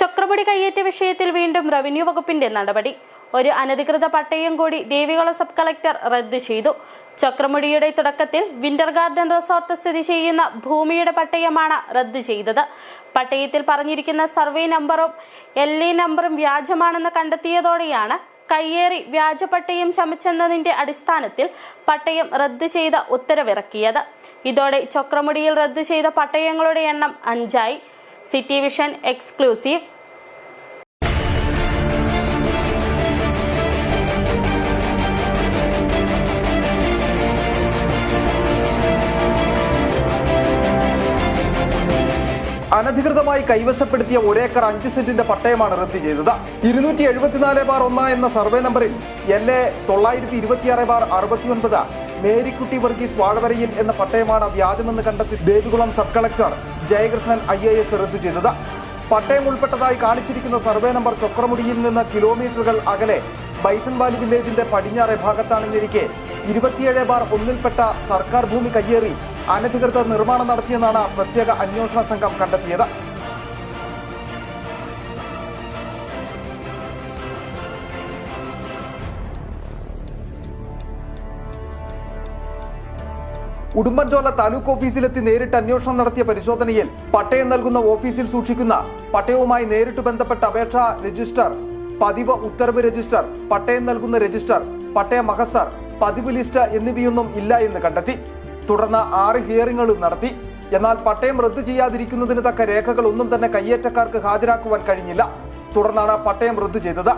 ചക്രപടി കയ്യേറ്റ വിഷയത്തിൽ വീണ്ടും റവന്യൂ വകുപ്പിന്റെ നടപടി. ഒരു അനധികൃത പട്ടയം കൂടി ദേവികുളം സബ് കളക്ടർ റദ്ദ് ചെയ്തു. ചക്രമുടിയുടെ തുടക്കത്തിൽ വിന്റർ ഗാർഡൻ റിസോർട്ട് സ്ഥിതി ചെയ്യുന്ന ഭൂമിയുടെ പട്ടയമാണ് റദ്ദ് ചെയ്തത്. പട്ടയത്തിൽ പറഞ്ഞിരിക്കുന്ന സർവേ നമ്പറും എൽ ഇ നമ്പറും വ്യാജമാണെന്ന് കണ്ടെത്തിയതോടെയാണ് കയ്യേറി വ്യാജ പട്ടയം ചമച്ചെന്നതിന്റെ അടിസ്ഥാനത്തിൽ പട്ടയം റദ്ദ് ചെയ്ത ഉത്തരവിറക്കിയത്. ഇതോടെ ചക്രമുടിയിൽ റദ്ദ് ചെയ്ത പട്ടയങ്ങളുടെ എണ്ണം അഞ്ചായി. City Vision exclusive. അനധികൃതമായി കൈവശപ്പെടുത്തിയ ഒരേക്കർ അഞ്ച് സെന്റിന്റെ പട്ടയമാണ് റദ്ദ് ചെയ്തത്. ഇരുന്നൂറ്റി എഴുപത്തിനാല് ബാർ ഒന്ന് എന്ന സർവേ നമ്പറിൽ എൽ എ തൊള്ളായിരത്തി ഇരുപത്തിയാറ് ബാർ അറുപത്തിയൊൻപത് മേരിക്കുട്ടി വർഗീസ് വാഴവരയിൽ എന്ന പട്ടയമാണ് വ്യാജമെന്ന് കണ്ടെത്തി Devikulam sub collector Jayakrishnan I A S റദ്ദു ചെയ്തത്. പട്ടയം ഉൾപ്പെട്ടതായി കാണിച്ചിരിക്കുന്ന സർവേ നമ്പർ ചൊക്രമുടിയിൽ നിന്ന് കിലോമീറ്ററുകൾ അകലെ ബൈസൺവാലി വില്ലേജിന്റെ പടിഞ്ഞാറെ ഭാഗത്താണെന്നിരിക്കെ ഇരുപത്തിയേഴ് ബാർ ഒന്നിൽപ്പെട്ട സർക്കാർ ഭൂമി കയ്യേറി അനധികൃത നിർമ്മാണം നടത്തിയെന്നാണ് പ്രത്യേക അന്വേഷണ സംഘം കണ്ടെത്തിയത്. ഉടുമ്പൻചോല താലൂക്ക് ഓഫീസിലെത്തി നേരിട്ട് അന്വേഷണം നടത്തിയ പരിശോധനയിൽ പട്ടയം നൽകുന്ന ഓഫീസിൽ സൂക്ഷിക്കുന്ന പട്ടയവുമായി നേരിട്ട് ബന്ധപ്പെട്ട അപേക്ഷ രജിസ്റ്റർ പതിവ് ഉത്തരവ് രജിസ്റ്റർ പട്ടയം നൽകുന്ന രജിസ്റ്റർ പട്ടയ മഹസർ പതിവ് ലിസ്റ്റ് എന്നിവയൊന്നും ഇല്ല എന്ന് കണ്ടെത്തി. തുടർന്ന് ആറ് ഹിയറിംഗുകളും നടത്തി. എന്നാൽ പട്ടയം റദ്ദു ചെയ്യാതിരിക്കുന്നതിന് തക്ക രേഖകൾ ഒന്നും തന്നെ കയ്യേറ്റക്കാർക്ക് ഹാജരാക്കുവാൻ കഴിഞ്ഞില്ല. തുടർന്നാണ് പട്ടയം റദ്ദു ചെയ്തത്.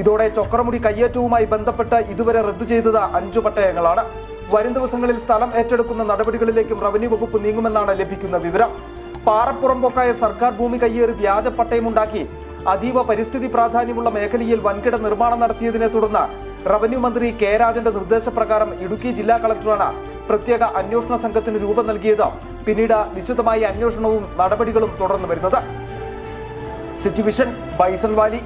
ഇതോടെ ചൊക്രമുടി കയ്യേറ്റവുമായി ബന്ധപ്പെട്ട് ഇതുവരെ റദ്ദു ചെയ്തത് അഞ്ചു പട്ടയങ്ങളാണ്. വരും ദിവസങ്ങളിൽ സ്ഥലം ഏറ്റെടുക്കുന്ന നടപടികളിലേക്കും റവന്യൂ വകുപ്പ് നീങ്ങുമെന്നാണ് ലഭിക്കുന്ന വിവരം. പാറപ്പുറം പാറപ്പുറമ്പോക്കായ സർക്കാർ ഭൂമി കയ്യേറി വ്യാജ പട്ടയമുണ്ടാക്കി അതീവ പരിസ്ഥിതി പ്രാധാന്യമുള്ള മേഖലയിൽ വൻകിട നിർമ്മാണം നടത്തിയതിനെ തുടർന്ന് റവന്യൂ മന്ത്രി കെ രാജന്റെ നിർദ്ദേശപ്രകാരം ഇടുക്കി ജില്ലാ കളക്ടറാണ് പ്രത്യേക അന്വേഷണ സംഘത്തിന് രൂപം നൽകിയത്. പിന്നീട് വിശദമായ അന്വേഷണവും നടപടികളും തുടർന്നു വരുന്നത്. City vision bison Valley